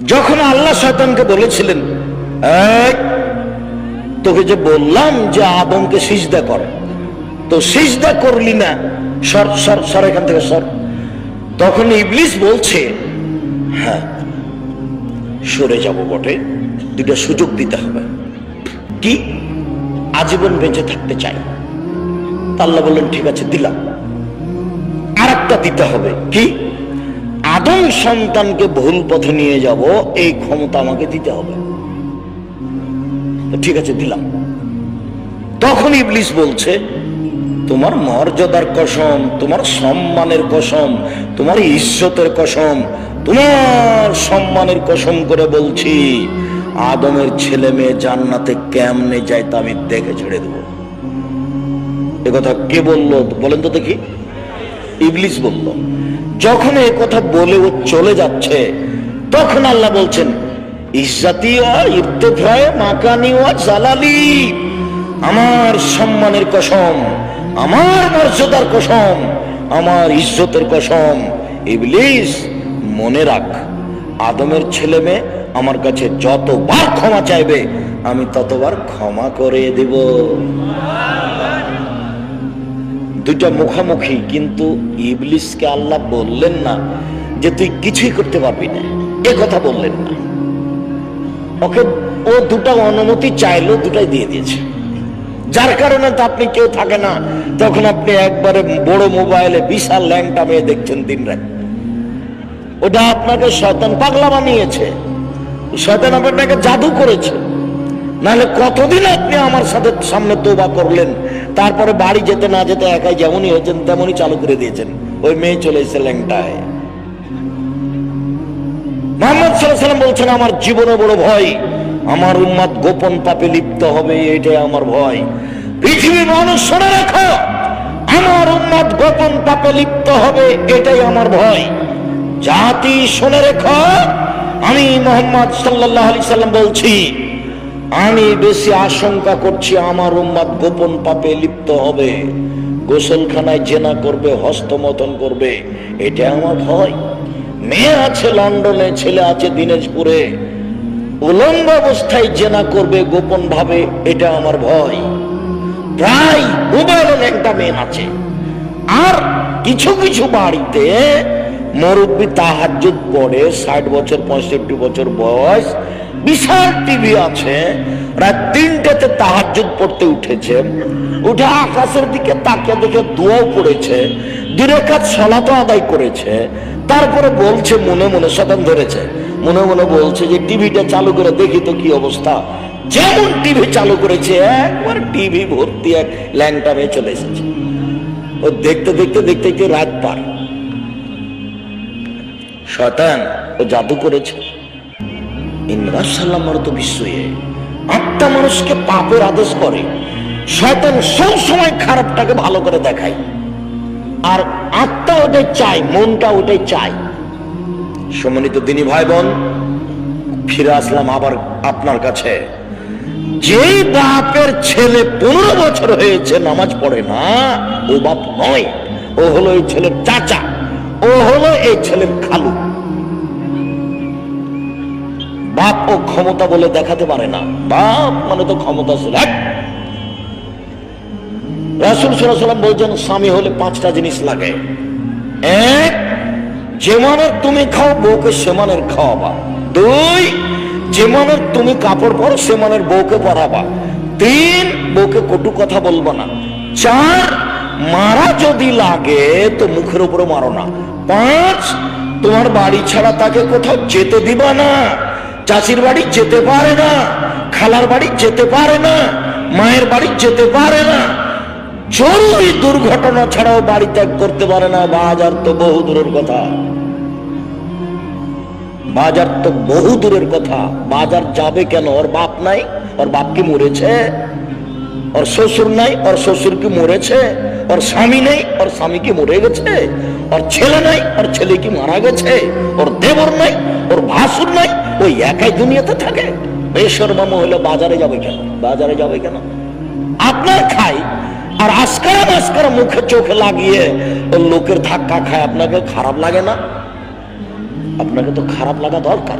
যখন আল্লাহ শয়তানকে বলেছিলেন তোকে যে বললাম যে আদমকে সিজদা কর, তো সিজদা করলি না, সর সর সর এখান থেকে, সর। তখন ইবলিস বলছে হ্যাঁ সরে যাব বটে দুটা সুযোগ দিতে হবে। কি? আজীবন বেঁচে থাকতে চাই। আল্লাহ বললেন, ঠিক আছে, দিলাম। আর একটা দিতে হবে। কি? আদম সন্তানকে ভুল পথে নিয়ে যাব, এই ক্ষমতা আমাকে দিতে হবে। ঠিক আছে, দিলাম। তখন ইবলিস বলছে, তোমার মর্যাদার কসম, তোমার সম্মানের কসম, তোমার ইজ্জতের কসম, তোমার সম্মানের কসম করে বলছি, আদমের ছেলে মেয়ে জান্নাতে কেমনে যায় তা আমি দেখে ছেড়ে দেবো। কথা কে বলল, বলেন তো দেখি। ইবলিস বলল যখন এ কথা বলে ও চলে যাচ্ছে, তখন আল্লাহ বলছেন আমার সম্মানের কসম, আমার মর্যাদার কসম, আমার ইজ্জতের কসম। ইবলিস, মনে রাখ, আদমের ছেলে মেয়ে আমার কাছে যতবার ক্ষমা চাইবে, আমি ততবার ক্ষমা করে দেব। দুইটা মুখামুখি, কিন্তু ইবলিসকে আল্লাহ বললেন না যে তুই কিছুই করতে পারবি না। এ কথা বললেন না। ওকে, ও দুটা অনুমতি চাইলো, দুটাই দিয়ে দিয়েছে। যার কারণে তো আপনি কেউ থাকে না তখন আপনি একবারে বড় মোবাইলে বিশাল ল্যাংটা মেয়ে দেখছেন দিন রাত ওটা আপনাকে শয়তান পাগলা বানিয়েছে। শয়তান আপনাকে জাদু করেছে। নাহলে কতদিন আপনি আমার সাথে সামনে তোবা করলেন? তারপরে বাড়ি যেতে না যেতে একাই যেমনই হয়েছেন, তেমনই চালু করে দিয়েছেন। ওই মেয়ে চলে এসে ল্যাংটায়। মোহাম্মদ সাল্লাম বলছেন, আমার জীবনে বড় ভয়। আমার উম্মাদ গোপন পাপে লিপ্ত হবে, এটাই আমার ভয়। পৃথিবীর মানুষ শুনে রাখো, আমার উম্মাদ গোপন পাপে লিপ্ত হবে, এটাই আমার ভয়। জাতি শুনে রেখো, আমি মোহাম্মদ সাল্লাহ আলি সাল্লাম বলছি আমি বেশি আশঙ্কা করছি আমার উম্মাদ গোপন পাপে লিপ্ত হবে। গোসলখানায় জেনা করবে হস্তমতন করবে। এটা আমার ভয়। মেয়ে আছে লন্ডনে, ছেলে আছে দিনাজপুরে। উলঙ্গ অবস্থায় জেনা করবে গোপন ভাবে এটা আমার ভয়। প্রায় উদাহরণ একটা মেয়ে আছে। আর কিছু কিছু বাড়িতে মুরব্বী তাহাজুদ পড়ে, ষাট বছর, পঁয়ষট্টি বছর বয়স। বিশাল টিভি আছে, রাত তিনটেতে তাহাজুদ পড়তে উঠেছে। উঠে আকাশের দিকে তাকিয়ে দেখে দোয়াও পড়েছে দুরেকাত সলাতো আদায় করেছে। তারপরে বলছে, মনে মনে শতান ধরেছে। মনে মনে বলছে যে, টিভিটা চালু করে দেখি তো কি অবস্থা। যেমন টিভি চালু করেছে, একবার টিভি ভর্তি এক ল্যাংটা মেয়ে চলে এসেছে। ও দেখতে দেখতে দেখতে দেখতে রাত পার। শতান ও জাদু করেছে। ইমরান সাল্লামার তো বিশ্বয়ে আত্মা মানুষকে পাপের আদেশ করে। শয়তান সব সময় খারাপটাকে ভালো করে দেখায়। আর আত্মা ওটাই চাই মনটা ওটাই চাই সম্মানিত দিনী ভাই বোন ফিরে আসলাম আবার আপনার কাছে। যেই বাপের ছেলে পনেরো বছর হয়েছে, নামাজ পড়ে না, ও বাপ নয়। ও হলো এই ছেলের চাচা, ও হলো এই ছেলের খালু। বাপ ও ক্ষমতা বলে দেখাতে পারে না। বাপ মানে তো ক্ষমতা ছিল রাসুল সাল্লাম বলছেন, স্বামী হলে পাঁচটা জিনিস লাগে। এক, যেমানের তুমি খাও, বউকে সেমানের খাওয়াবা। দুই, যেমানের তুমি কাপড় পরো, সেমানের বউকে পরাবা। তিন, বউকে কটু কথা বলব না। চার, মারা যদি লাগে, তো মুখের উপরে মারো না। পাঁচ, তোমার বাড়ি ছাড়া তাকে কোথাও যেতে দিবা না। চাষির বাড়ি যেতে পারে না, খালার বাড়ি যেতে পারে না, মায়ের বাড়ি যেতে পারে না। জরুরি দুর্ঘটনা ছাড়াও বাড়ি ত্যাগ করতে পারে না, বাজার তো বহু দূরের কথা। বাজার তো বহু দূরের কথা। বাজার যাবে কেন? ওর বাপ নাই, ওর বাপ কি মরেছে? ওর শ্বশুর নাই, ওর শ্বশুর কি মরেছে? ওর স্বামী নেই, ওর স্বামী কি মরে গেছে? ওর ছেলে নাই, ওর ছেলে কি মারা গেছে? ওর দেবর নাই, ওর ভাসুর নাই ওই একাই দুনিয়াতে থাকে? বেশর মামা হলে বাজারে যাবে কেন? বাজারে যাবে কেন? আপনার খাই, আর আজকারা মাস্কারা মুখে চোখে লাগিয়ে ও লোকের ধাক্কা খায়, আপনাকে খারাপ লাগে না? আপনাকে তো খারাপ লাগা দরকার।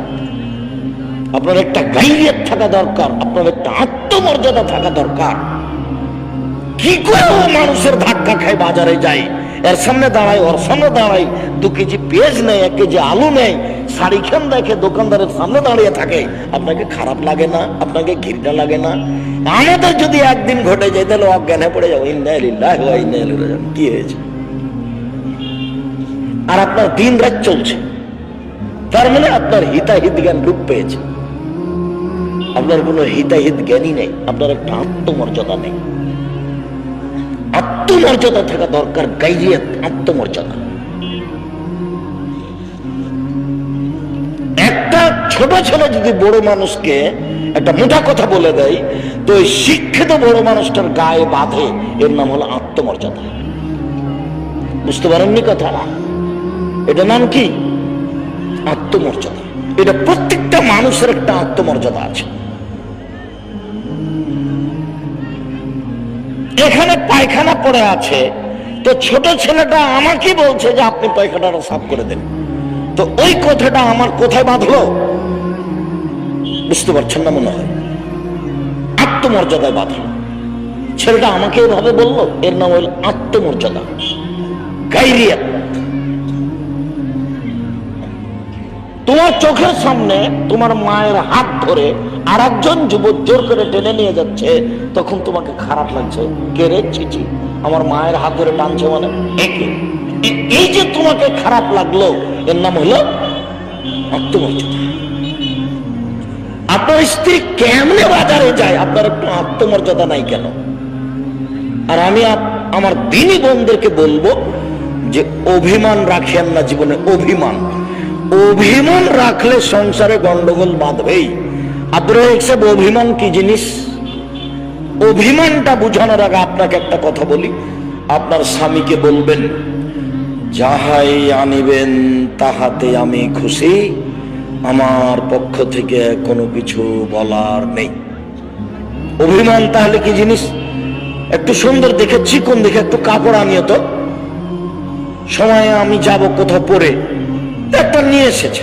আপনার একটা গাইরিয়ত থাকা দরকার, আপনার একটা আত্মমর্যাদা থাকা দরকার। কি করে মানুষের ধাক্কা খায় বাজারে যায় এর সামনে দাঁড়ায়, ওর সামনে দাঁড়ায়, দু কেজি পেঁয়াজ নেই এক কেজি আলু নেই শাড়ি খান দেখে দোকানদারের সামনে দাঁড়িয়ে থাকে। আপনাকে খারাপ লাগে না, আপনাকে ঘৃণা লাগে না। আমাদের যদি একদিন ঘটে যায়, তাহলে অজ্ঞানে পড়ে যাব। ইন্দালিল্লাহ কি হয়েছে? আর আপনার দিন রাত চলছে। তার মানে আপনার হিতাহিত জ্ঞান রূপ পেয়েছে। আপনার কোনো হিতাহিত জ্ঞানই নেই। আপনার একটা আত্মমর্যাদা নেই। আত্মমর্যাদা থাকা দরকার গাইরিয়াত আত্মমর্যাদা। একটা ছোট ছেলে যদি বড় মানুষকে একটা মোটা কথা বলে দেয়, তো ওই শিক্ষিত বড় মানুষটার গায়ে বাঁধে, এর নাম হলো আত্মমর্যাদা। বুঝতে পারেননি কথা এটা নাম কি? আত্মমর্যাদা। এটা প্রত্যেকটা মানুষের একটা আত্মমর্যাদা আছে। এখানে পায়খানা পড়ে আছে। তো ছোট ছেলেটা আমাকে বলছে যে, আপনি পায়খানাটা সাফ করে দেন। তো ওই কথাটা আমার কোথায় বাঁধলো? বুঝতে পারছেন না মনে হয়। আত্মমর্যাদায় বাঁধলো। ছেলেটা আমাকে এভাবে বলল, এর নাম হল আত্মমর্যাদা। গাইরিয়া। তোমার চোখের সামনে তোমার মায়ের হাত ধরে আর একজন যুবক জোর করে টেনে নিয়ে যাচ্ছে, তখন তোমাকে খারাপ লাগছে। কে রে? চিচি। আমার মায়ের হাত ধরে টানছে মানে? একে এই যে তোমাকে খারাপ লাগল, এর নাম হলো আত্মমর্যাদা আপনার স্ত্রী কেমনে বাজারে যায়? আপনার একটু আত্মমর্যাদা নাই কেন? আর আমি আমার দিনী বোনদেরকে বলব যে, অভিমান রাখেন না জীবনে, অভিমান। অভিমান রাখলে সংসারে গন্ডগোল বাঁধবেই। আপনারা হিসেব অভিমান কি জিনিস? অভিমানটা বোঝানোর আগে আপনাকে একটা কথা বলি। আপনার স্বামীকে বলবেন, যাহাই আনিবেন, তাহাতে আমি খুশি। আমার পক্ষ থেকে কোনো কিছু বলার নেই। অভিমান তাহলে কি জিনিস? একটু সুন্দর দেখে, চিকন দেখে একটু কাপড় আনিও তো। সময়ে আমি যাব কোথাও পরে একটা নিয়ে এসেছে।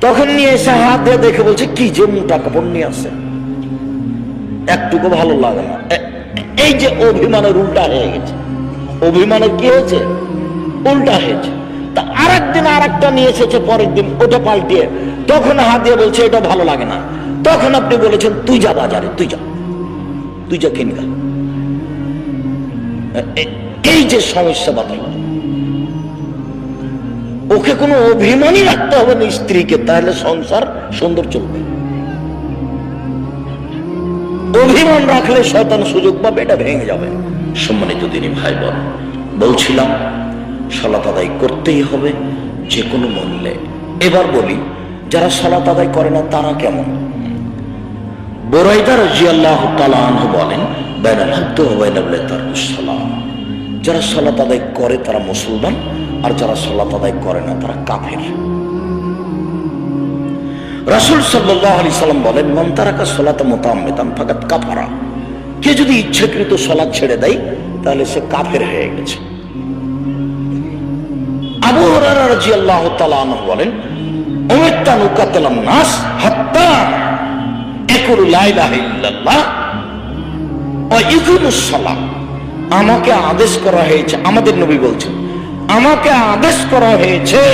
তখন নিয়ে এসে হাত দিয়ে দেখে বলছে, কি যে মোটা কাপড় নিয়ে আসে। একটুকু ভালো লাগে না। এই যে অভিমানের উল্টা হয়ে গেছে। অভিমানের কি হয়েছে? উল্টা হয়েছে। তা আর একদিন আর নিয়ে এসেছে, পরের দিন ওটা পাল্টিয়ে। তখন হাত দিয়ে বলছে, এটা ভালো লাগে না। তখন আপনি বলেছেন, তুই যা বাজারে, তুই যা। তুই যা কিনগা এই যে সমস্যা বাতিল ওকে কোনো অভিমানই রাখতে হবে না স্ত্রীকে, তাহলে সংসার সুন্দর চলবে। অভিমান রাখলে শয়তান সুযোগ পাবে, এটা ভেঙে যাবে। সম্মানিত দিনী ভাই বোন বলছিলাম, সলাত আদায় করতেই হবে, যে কোনো মূল্যে। এবার বলি, যারা সলাত আদায় করে না, তারা কেমন? বোরাইদা রাজিয়াল্লাহ তালাহ বলেন হদ্দ বাইনাবলে তার সালাম যারা সলাত আদায় করে তারা মুসলমান, আর যারা সলাত আদায় করে না তারা কাফের। রাসুল সাল্লাহ আলি সাল্লাম বলেন, মন তারাকা সলাত মোতামেতান ফাকাত কাফারা। কে যদি ইচ্ছাকৃত সলাৎ ছেড়ে দেয়, তাহলে সে কাফের হয়ে গেছে। আবু হুরায়রা রাদিয়াল্লাহু তাআলা আনহু বলেন উমিরতা নুকাতালান নাস হাত্তা ইয়াকুলু লা ইলাহা ইল্লাল্লাহ ওয়া ইকুমুস সালাম আমাকে আদেশ করা হয়েছে, আমাদের নবী বলছেন, আমাকে আদেশ করা হয়েছে,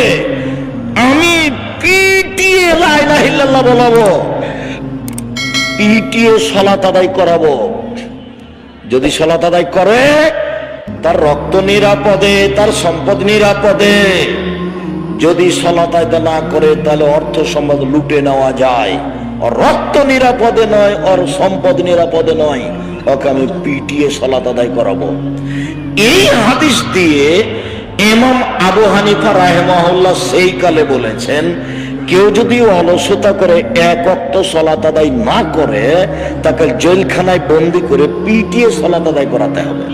আমি পিটিয়ে লা ইলাহা ইল্লাল্লাহ বলাবো, পিটিয়ে সালাত আদায় করাবো। যদি সালাত আদায় করে, তার রক্ত নিরাপদে, তার সম্পদ নিরাপদে। যদি সালাত আদায় না করে, তাহলে অর্থ সম্পদ লুটে নেওয়া যায়। রক্ত নিরাপদে নয়, ওর সম্পদ নিরাপদে নয়। ওকে আমি পিটিয়ে সালাত আদায় করাবো। এই হাদিস দিয়ে ইমাম আবু হানিফা রাহেমাহুল্লাহ সেই কালে বলেছেন, কেউ যদি অলসতা করে এক অক্ত সলাত আদায় না করে, তাকে জেলখানায় বন্দি করে পিটিয়ে সলাত আদায় করাতে হবে।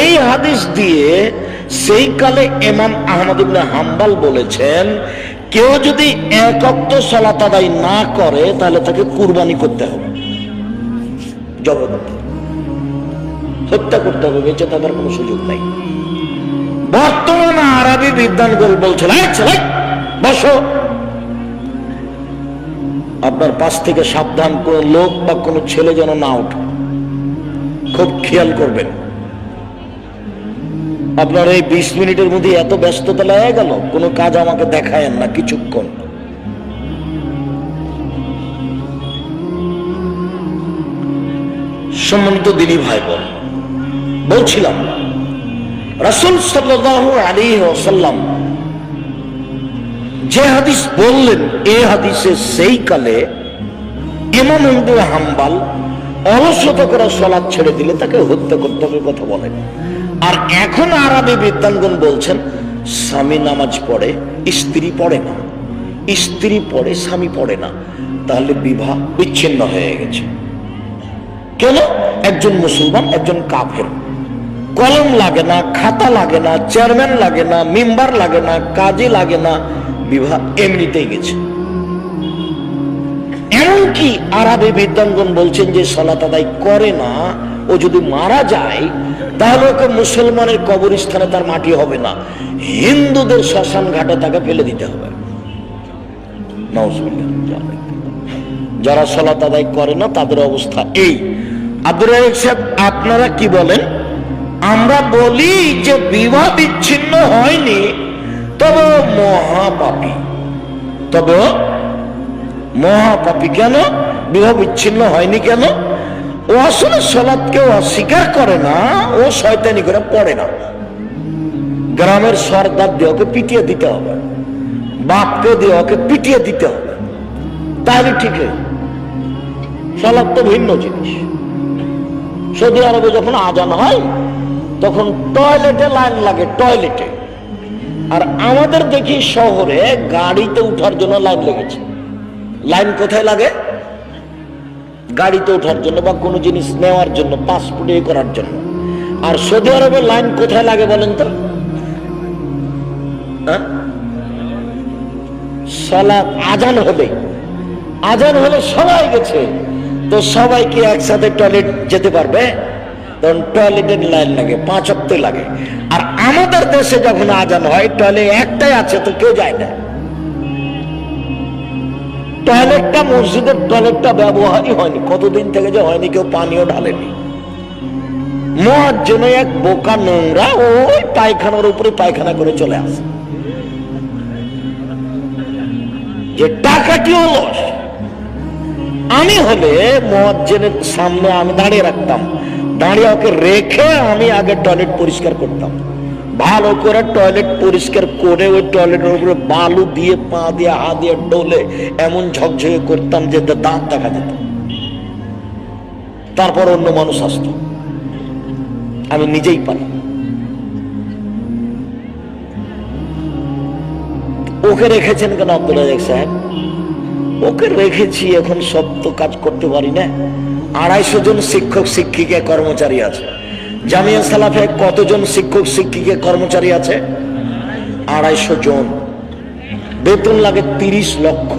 এই হাদিস দিয়ে সেই কালে ইমাম আহমদ ইবনে হাম্বাল বলেছেন, কেউ যদি এক অক্ত সলাত আদায় না করে, তাহলে তাকে কুরবানি করতে হবে। হত্যা করতে হবে, বেঁচে থাকার কোনো সুযোগ নাই। বর্তমান আরবি বিদ্যান গোল বলছিল বসো। আপনার পাশ থেকে সাবধান কোনো লোক বা কোন ছেলে যেন না ওঠে। খুব খেয়াল করবেন। আপনার এই বিশ মিনিটের মধ্যে এত ব্যস্ততা লেগে গেল, কোনো কাজ আমাকে দেখায় না কিছুক্ষণ। সম্মানিত দিনী ভাই বোন বলছিলাম, রাসুল ওসাল্লাম যে হাদিস বললেন, এ হাদিসে সেই কালে ইমাম হাম্বাল অলসতা করে সলাদ ছেড়ে দিলে তাকে হত্যা করতে হবে কথা বলেন। আর এখন আরবি বিদ্যানগণ বলছেন, স্বামী নামাজ পড়ে, স্ত্রী পড়ে না। স্ত্রী পড়ে, স্বামী পড়ে না। তাহলে বিবাহ বিচ্ছিন্ন হয়ে গেছে। কেন একজন মুসলমান, একজন কাফের। কলম লাগে না, খাতা লাগে না, চেয়ারম্যান লাগে না, মেম্বার লাগে না, কাজে লাগে না, বিবাহ এমনিতেই গেছে। এমনকি আরবে বিদ্যাঙ্গন বলছেন যে সলাত আদায় করে না, ও যদি মারা যায়, তাহলে ওকে মুসলমানের কবরস্থানে তার মাটি হবে না। হিন্দুদের শ্মশান ঘাটে তাকে ফেলে দিতে হবে। যারা সলাত আদায় করে না, তাদের অবস্থা এই। আব্দুল রাজাক সাহেব, আপনারা কি বলেন? আমরা বলি যে বিবাহ বিচ্ছিন্ন হয়নি, তবে মহাপাপী। তবে মহাপাপী কেন? বিবাহ বিচ্ছিন্ন হয়নি কেন? ও আসলে সলাৎকে অস্বীকার করে না, ও শয়তানি করে পড়ে না। গ্রামের সর্দার দিয়ে ওকে পিটিয়ে দিতে হবে। বাপকে দিয়ে ওকে পিটিয়ে দিতে হবে। তাহলে ঠিক সলাৎ তো ভিন্ন জিনিস। সৌদি আরবে যখন আজান হয়, তখন টয়লেটে লাইন লাগে, টয়লেটে। আর আমাদের দেখি শহরে গাড়িতে উঠার জন্য লাইন লেগেছে। লাইন কোথায় লাগে? গাড়িতে ওঠার জন্য বা কোনো জিনিস নেওয়ার জন্য পাসপোর্ট এ করার জন্য। আর সৌদি আরবে লাইন কোথায় লাগে বলেন তো? সালাত আজান হবে আজান হলে সবাই গেছে। তো সবাই কি একসাথে টয়লেট যেতে পারবে। তখন টয়লেটের লাইন লাগে, পাঁচ অক্টে লাগে। আর আমাদের দেশে যখন আজান হয়, টয়লেট একটাই আছে, তো কেউ যায় না। টয়লেটটা, মসজিদের টয়লেটটা ব্যবহারই হয়নি। কতদিন থেকে যে হয়নি, কেউ পানিও ঢালেনি। মহার জন্য এক বোকা নোংরা, ওই পায়খানার উপরে পায়খানা করে চলে আসে। যে টাকাটি হলো আমি হলে মহাজ্জেনের সামনে আমি দাঁড়িয়ে রাখতাম। দাঁড়িয়ে ওকে রেখে আমি আগে টয়লেট পরিষ্কার করতাম। ভালো করে টয়লেট পরিষ্কার করে ওই টয়লেটের উপরে বালু দিয়ে, পা দিয়ে, হাত দিয়ে ডলে এমন ঝকঝকে করতাম যে দাঁত দেখা যেত। তারপর অন্য মানুষ আসতো। আমি নিজেই পারি। ওকে রেখেছেন কেন আব্দুল সাহেব? ওকে রেখেছি, এখন সব তো কাজ করতে পারি না। আড়াইশো জন শিক্ষক, শিক্ষিকা, কর্মচারী আছে। জামিয়া সালাফে কতজন শিক্ষক, শিক্ষিকা, কর্মচারী আছে? আড়াইশো জন। বেতন লাগে তিরিশ লক্ষ।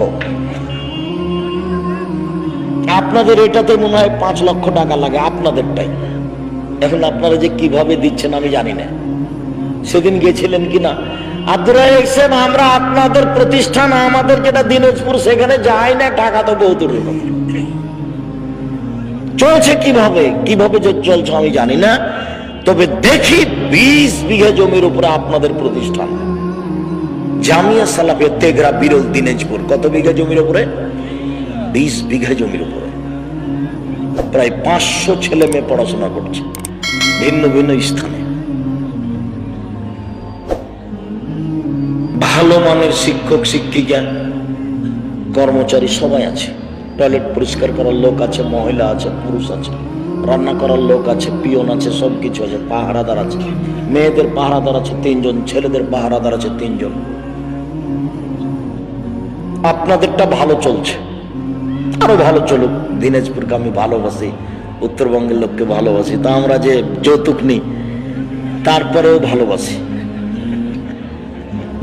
আপনাদের এটাতে মনে হয় পাঁচ লক্ষ টাকা লাগে, আপনাদেরটাই। এখন আপনারা যে কীভাবে দিচ্ছেন আমি জানি না। সেদিন গেছিলেন কিনা আব্দুর আমরা আপনাদের প্রতিষ্ঠান, আমাদের যেটা দিনাজপুর, সেখানে যাই না, টাকা তো চলছে কীভাবে? কীভাবে চলছে আমি জানি না, তবে দেখি বিশ বিঘা জমির উপরে আপনাদের প্রতিষ্ঠান। জামিয়া সালাফে তেগরা বিরল দিনাজপুর, কত বিঘা জমির উপরে? বিশ বিঘা জমির উপরে। প্রায় পাঁচশো ছেলে মেয়ে পড়াশোনা করছে ভিন্ন ভিন্ন স্থানে। ভালো মানের শিক্ষক, শিক্ষিকা, কর্মচারী সবাই আছে। টয়লেট পরিষ্কার করার লোক আছে, মহিলা আছে, পুরুষ আছে, রান্না করার লোক আছে, পিয়ন আছে সব কিছু আছে, পাহারাদার আছে। মেয়েদের পাহারাদার আছে তিনজন, ছেলেদের পাহারাদার আছে তিনজন। আপনাদেরটা ভালো চলছে। আরও ভালো চলুক। দিনাজপুরকে আমি ভালোবাসি, উত্তরবঙ্গের লোককে ভালোবাসি। তা আমরা যে যৌতুক নিই, তারপরেও ভালোবাসি।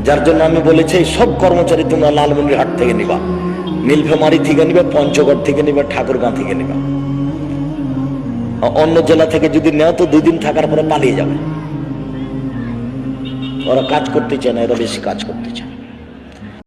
যার জন্য আমি বলেছি সব কর্মচারী তোমরা লালমনির হাট থেকে নিবা। নীলফামারি থেকে নিবে, পঞ্চগড় থেকে নিবে, ঠাকুরগাঁ থেকে নিবা। অন্য জেলা থেকে যদি নেও তো দুই দিন থাকার পরে পালিয়ে যাবে। ওরা কাজ করতে চায় না, এরা বেশি কাজ করতে চায়